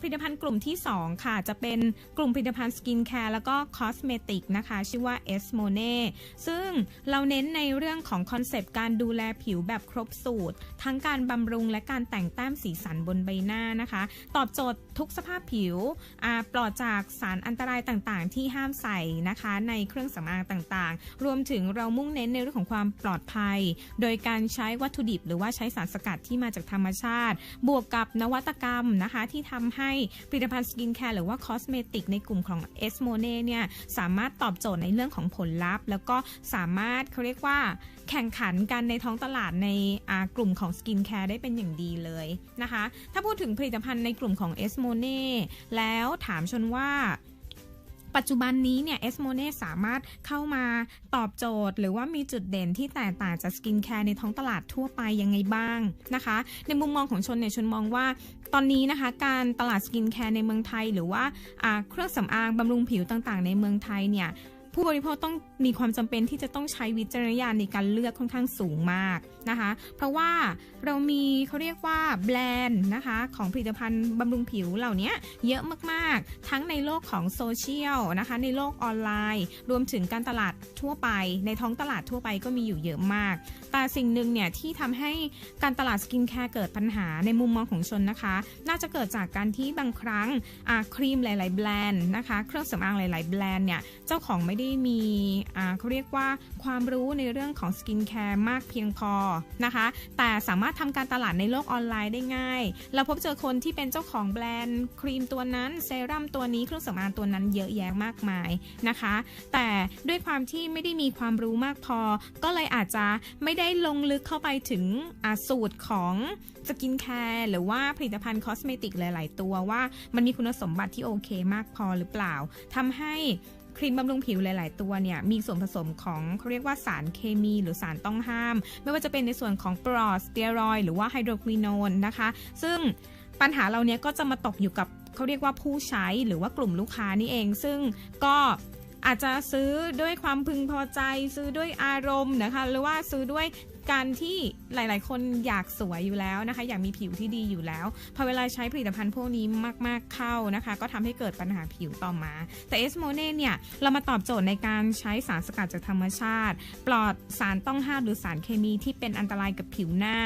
ผลิตภัณฑ์กลุ่มที่ 2 ค่ะ จะเป็นกลุ่มผลิตภัณฑ์สกินแคร์แล้วก็คอสเมติกนะคะ ชื่อว่า e s m o n e ซึ่งเราเน้นในเรื่องของคอนเซปต์การดูแลผิวแบบครบสูตร ทั้งการบำรุงและการแต่งแต้มสีสันบนใบหน้านะคะ ตอบโจทย์ทุกสภาพผิวปลอดจากสารอันตรายต่างๆ ที่ห้ามใส่นะคะ ในเครื่องสำอางต่างๆ รวมถึงเรามุ่งเน้นในเรื่องของความปลอดภัย โดยการใช้วัตถุดิบ หรือว่าใช้สารสกัดที่มาจากธรรมชาติ บวกกับนวัตกรรมนะคะที่ทำให้ผลิตภัณฑ์สกินแคร์หรือว่าคอสเมติกในกลุ่มของเอสโมเน่เนี่ยสามารถตอบโจทย์ในเรื่องของผลลัพธ์ แล้วก็สามารถเขาเรียกว่าแข่งขันกันในท้องตลาดในกลุ่มของสกินแคร์ได้เป็นอย่างดีเลยนะคะ ถ้าพูดถึงผลิตภัณฑ์ในกลุ่มของเอสโมเน่แล้วถามชนว่า ปัจจุบันนี้เนี่ยเอสโมเน่สามารถเข้ามาตอบโจทย์ หรือว่ามีจุดเด่นที่แตกต่างจากสกินแคร์ในท้องตลาดทั่วไปยังไงบ้างนะคะ ในมุมมองของชนเนี่ยชนมองว่าตอนนี้นะคะ การตลาดสกินแคร์ในเมืองไทย หรือว่าเครื่องสำอางบำรุงผิวต่างๆ ในเมืองไทยเนี่ย ผู้บริโภคต้องมีความจำเป็นที่จะต้องใช้วิจารณญาณในการเลือกค่อนข้างสูงมากนะคะ เพราะว่าเรามีเขาเรียกว่าแบรนด์นะคะของผลิตภัณฑ์บำรุงผิวเหล่านี้เยอะมากๆ ทั้งในโลกของโซเชียลนะคะ ในโลกออนไลน์ รวมถึงการตลาดทั่วไป ในท้องตลาดทั่วไปก็มีอยู่เยอะมาก แต่สิ่งหนึ่งเนี่ยที่ทำให้การตลาดสกินแคร์เกิดปัญหาในมุมมองของชนนะคะ น่าจะเกิดจากการที่บางครั้งครีมหลาย ๆ แบรนด์นะคะ เครื่องสำอางหลาย ๆ แบรนด์เนี่ยเจ้าของไม่ได้มีเขาเรียกว่าความรู้ในเรื่องของสกินแคร์มากเพียงพอนะคะ แต่สามารถทำการตลาดในโลกออนไลน์ได้ง่าย เราพบเจอคนที่เป็นเจ้าของแบรนด์ครีมตัวนั้นเซรั่มตัวนี้เครื่องสำอางตัวนั้นเยอะแยะมากมายนะคะ แต่ด้วยความที่ไม่ได้มีความรู้มากพอ ก็เลยอาจจะไม่ได้ลงลึกเข้าไปถึงสูตรของสกินแคร์หรือว่าผลิตภัณฑ์คอสเมติกหลาย ๆ ตัวว่ามันมีคุณสมบัติที่โอเคมากพอหรือเปล่าทำให้ ครีมบำรุงผิวหลาย ๆ ตัวเนี่ยมีส่วนผสมของเขาเรียกว่าสารเคมีหรือสารต้องห้าม ไม่ว่าจะเป็นในส่วนของปรอสเตียรอยหรือว่าไฮโดรควินอนนะคะ ซึ่งปัญหาเราเนี้ยก็จะมาตกอยู่กับเขาเรียกว่าผู้ใช้หรือว่ากลุ่มลูกค้านี่เอง ซึ่งก็อาจจะซื้อด้วยความพึงพอใจ ซื้อด้วยอารมณ์นะคะ หรือว่าซื้อด้วย การที่หลาย ๆ คนอยากสวยอยู่แล้วนะคะ อยากมีผิวที่ดีอยู่แล้ว พอเวลาใช้ผลิตภัณฑ์พวกนี้มาก ๆ เข้านะคะ ก็ทำให้เกิดปัญหาผิวต่อมา แต่เอสโมเน่เนี่ย เรามาตอบโจทย์ในการใช้สารสกัดจากธรรมชาติ ปลอดสารต้องห้ามหรือสารเคมีที่เป็นอันตรายกับผิวหน้า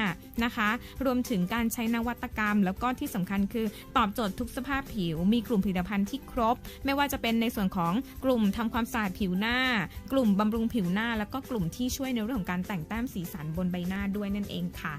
นะคะ รวมถึงการใช้นวัตกรรม แล้วก็ที่สำคัญคือตอบโจทย์ทุกสภาพผิว มีกลุ่มผลิตภัณฑ์ที่ครบ ไม่ว่าจะเป็นในส่วนของกลุ่มทำความสะอาดผิวหน้า กลุ่มบำรุงผิวหน้า แล้วก็กลุ่มที่ช่วยในเรื่องของการแต่งแต้มสีสันบนใบหน้าด้วยนั่นเองค่ะ